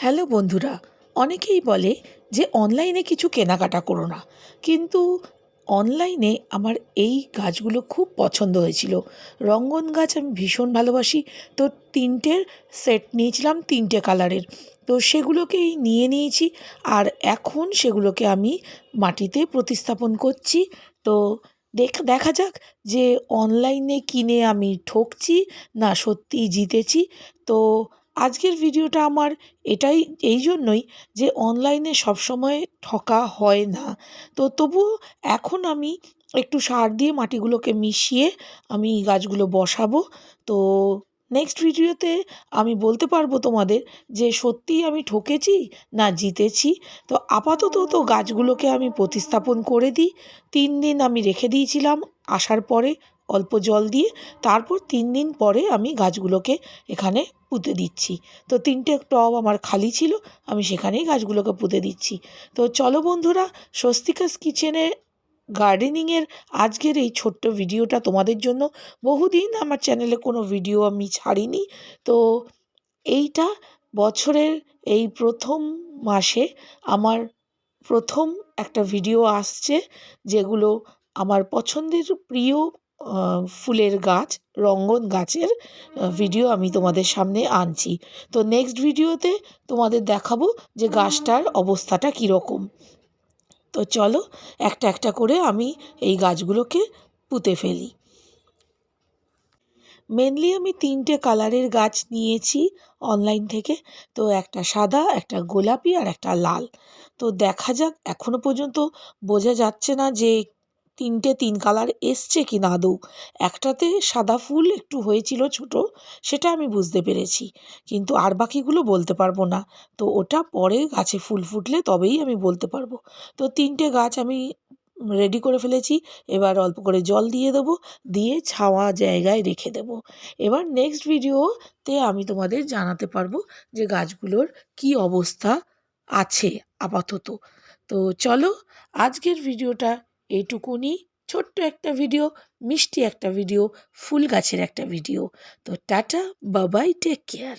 Hello বন্ধুরা, অনেকেই বলে যে অনলাইনে কিছু কেনাকাটা করো না। কিন্তু অনলাইনে আমার এই গাছগুলো খুব পছন্দ হয়েছিল। রঙ্গন গাছ আমি ভীষণ ভালোবাসি। তো তিনটের সেট নিয়েছিলাম, তিনটে কালারের। তো সেগুলোকেই নিয়ে নিয়েছি আর এখন সেগুলোকে আমি মাটিতে প্রতিস্থাপন করছি। তো দেখ, দেখা যাক যে অনলাইনে কিনে আমি ঠকছি না সত্যিই জিতেছি। তো আজকের ভিডিওটা আমার এটাই, এই জন্যই যে অনলাইনে সবসময় ঠকা হয় না। তো তবুও এখন আমি একটু সার দিয়ে মাটিগুলোকে মিশিয়ে আমি গাছগুলো বসাবো। তো নেক্সট ভিডিওতে আমি বলতে পারব তোমাদের যে সত্যিই আমি ঠকেছি না জিতেছি। তো আপাতত তো গাছগুলোকে আমি প্রতিস্থাপন করে দিই। তিন দিন আমি রেখে দিয়েছিলাম, আসার পরে অল্প জল দিয়ে তারপর তিন দিন পরে আমি গাছগুলোকে এখানে পুঁতে দিচ্ছি। তো তিনটে টব আমার খালি ছিল, আমি সেখানেই গাছগুলোকে পুঁতে দিচ্ছি। তো চলো বন্ধুরা, স্বস্তিকাস কিচেনে গার্ডেনিংয়ের আজকের এই ছোট্ট ভিডিওটা তোমাদের জন্য। বহুদিন আমার চ্যানেলে কোনো ভিডিও আমি ছাড়িনি। তো এইটা বছরের এই প্রথম মাসে আমার প্রথম একটা ভিডিও আসছে, যেগুলো আমার পছন্দের প্রিয় ফুলের গাছ, রঙ্গন গাছের ভিডিও আমি তোমাদের সামনে আনছি। তো নেক্সট ভিডিওতে তোমাদের দেখাবো যে গাছটার অবস্থাটা কীরকম। তো চলো একটা একটা করে আমি এই গাছগুলোকে পুঁতে ফেলি। মেনলি আমি তিনটে কালারের গাছ নিয়েছি অনলাইন থেকে। তো একটা সাদা, একটা গোলাপি আর একটা লাল। তো দেখা যাক এখনও পর্যন্ত বোঝা যাচ্ছে না যে তিনটে তিন কালার এসছে কি না আদৌ একটাতে সাদা ফুল একটু হয়েছিল ছোট, সেটা আমি বুঝতে পেরেছি। কিন্তু আর বাকিগুলো বলতে পারব না। তো ওটা পরে গাছে ফুল ফুটলে তবেই আমি বলতে পারব। তো তিনটে গাছ আমি রেডি করে ফেলেছি। এবার অল্প করে জল দিয়ে দেবো, দিয়ে ছাওয়া জায়গায় রেখে দেবো। এবার নেক্সট ভিডিওতে আমি তোমাদের জানাতে পারব যে গাছগুলোর কি অবস্থা আছে আপাতত। তো চলো, আজকের ভিডিওটা এইটুকুনি ছোট্ট একটা ভিডিও মিষ্টি একটা ভিডিও ফুল গাছের একটা ভিডিও তো টাটা বাবাই টেক কেয়ার